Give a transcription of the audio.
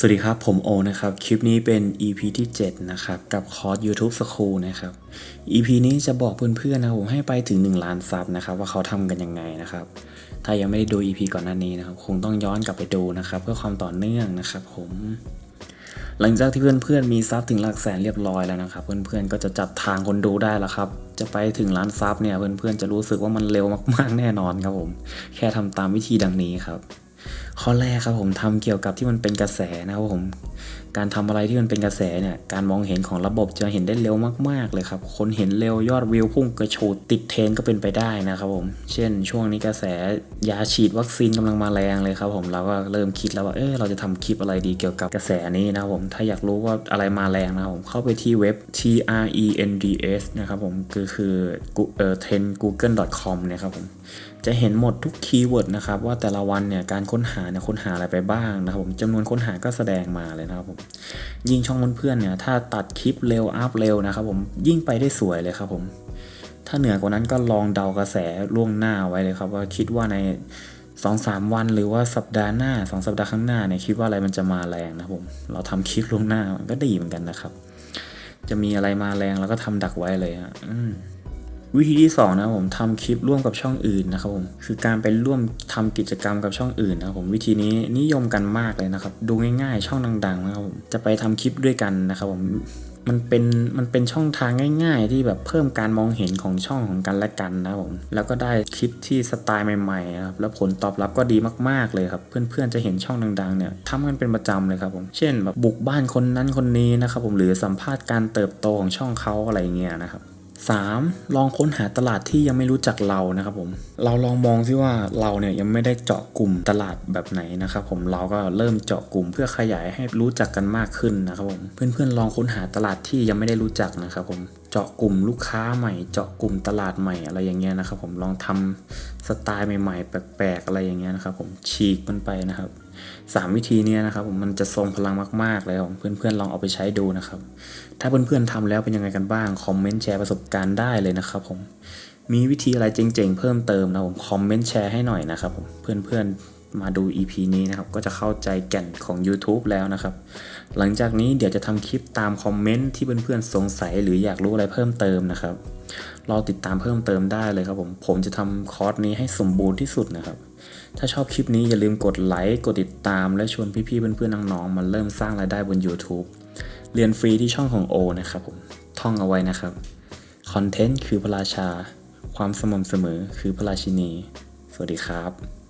สวัสดีครับ ผมโอนะครับ คลิปนี้เป็น EP ที่ 7 นะครับ กับคอร์ส YouTube School นะครับ EP นี้จะบอกเพื่อนๆนะผมให้ไปถึง 1 ล้านซับนะครับ ว่าเขาทำกันยังไงนะครับ ถ้ายังไม่ได้ดู EP ก่อนหน้านี้นะครับ คงต้องย้อนกลับไปดูนะครับ เพื่อความต่อเนื่องนะครับ ผม หลังจากที่เพื่อนๆมีซับถึงหลักแสนเรียบร้อยแล้วนะครับ เพื่อนๆก็จะจับทางคนดูได้แล้วครับ จะไปถึงล้านซับเนี่ยเพื่อนๆจะรู้สึกว่ามันเร็วมากๆแน่นอนครับผม แค่ทำตามวิธีดังนี้ครับ ข้อแรกครับผมทำเกี่ยวกับที่มันเป็นกระแสนะครับผมการทำอะไรที่มันเป็นกระแสเนี่ย การมองเห็นของระบบจะเห็นได้เร็วมากๆเลยครับ คนเห็นเร็วยอดวิวพุ่งกระโชดติดเทรนก็เป็นไปได้นะครับผม เช่น ช่วงนี้กระแสยาฉีดวัคซีนกำลังมาแรงเลยครับผม เราก็เริ่มคิดแล้วว่า เออเราจะทำคลิปอะไรดีเกี่ยวกับกระแสนี้นะครับผม ถ้าอยากรู้ว่าอะไรมาแรงนะครับผม เข้าไปที่เว็บ t r e n d s นะครับผม คือคือเออ trendgoogle.com นะครับผมจะเห็นหมดทุกคีย์เวิร์ดนะครับว่าแต่ละวันเนี่ยการค้นหาเนี่ยค้นหาอะไรไปบ้างนะครับผมจำนวนค้นหาก็แสดงมาเลยนะครับผมยิ่งช่องเพื่อนๆเนี่ยถ้าตัดคลิปเร็วอัพเร็วนะครับผมยิ่งไปได้สวยเลยครับผมถ้าเหนือกว่านั้นก็ลองเดากระแสล่วงหน้าไว้เลยครับว่าคิดว่าใน2อสวันหรือว่าสัปดาห์หน้า2สัปดาห์ข้างหน้าเนี่ยคิดว่าอะไรมันจะมาแรงนะครับผมเราทำคลิปล่วงหน้ามันก็ดีเหมือนกันนะครับ จะมีอะไรมาแรงเราก็ทำดักไว้เลยฮะอืม วิธีที่2นะผมทำคลิปร่วมกับช่องอื่นนะครับผมคือการไปร่วมทำกิจกรรมกับช่องอื่นนะครับผมวิธีนี้นิยมกันมากเลยนะครับ ดูง่ายๆ ช่องดังๆนะครับผมจะไปทำคลิปด้วยกันนะครับผมมันเป็นมันเป็นช่องทางง่าย ๆ ที่แบบเพิ่มการมองเห็นของช่องของกันและกันนะครับผมแล้วก็ได้คลิปที่สไตล์ใหม่ๆนะครับแล้วผลตอบรับก็ดีมากๆเลยครับ เพื่อนๆจะเห็นช่องดังๆเนี่ยทำกันเป็นประจำเลยครับผมเช่นแบบบุกบ้านคนนั้นคนนี้นะครับผมหรือสัมภาษณ์การเติบโตของช่องเขาอะไรเงี้ยนะครับ 3. ลองค้นหาตลาดที่ยังไม่รู้จักเรานะครับผม เราลองมองซิว่าเราเนี่ยยังไม่ได้เจาะกลุ่มตลาดแบบไหนนะครับผม เราก็เริ่มเจาะกลุ่มเพื่อขยายให้รู้จักกันมากขึ้นนะครับผม เพื่อนๆลองค้นหาตลาดที่ยังไม่ได้รู้จักนะครับผม เจาะกลุ่มลูกค้าใหม่ เจาะกลุ่มตลาดใหม่อะไรอย่างเงี้ยนะครับผม ลองทำสไตล์ใหม่ๆ แปลกๆ อะไรอย่างเงี้ยนะครับผม ฉีกมันไปนะครับ สามวิธีนี้นะครับผมมันจะทรงพลังมากๆเลยครับเพื่อนๆลองเอาไปใช้ดูนะครับ ถ้าเพื่อนๆทำแล้วเป็นยังไงกันบ้างคอมเมนต์แชร์ประสบการณ์ได้เลยนะครับผมมีวิธีอะไรเจ๋งๆ เพิ่มเติมนะผมคอมเมนต์แชร์ให้หน่อยนะครับผมเพื่อนๆมาดู EP นี้นะครับก็จะเข้าใจแก่นของ YouTube แล้วนะครับ หลังจากนี้เดี๋ยวจะทำคลิปตามคอมเมนต์ที่เพื่อนๆสงสัยหรืออยากรู้อะไรเพิ่มเติมนะครับรอติดตามเพิ่มเติมได้เลยครับผมผมจะทำคอร์สนี้ให้สมบูรณ์ที่สุดนะครับถ้าชอบคลิปนี้อย่าลืมกดไลค์ กดติดตาม และชวนพี่ๆ เพื่อนๆ น้องๆ มาเริ่มสร้างรายได้บน YouTube เรียนฟรีที่ช่องของโอนะครับผม ท่องเอาไว้นะครับ คอนเทนต์คือพระราชา ความสม่ำเสมอคือพระราชินี สวัสดีครับ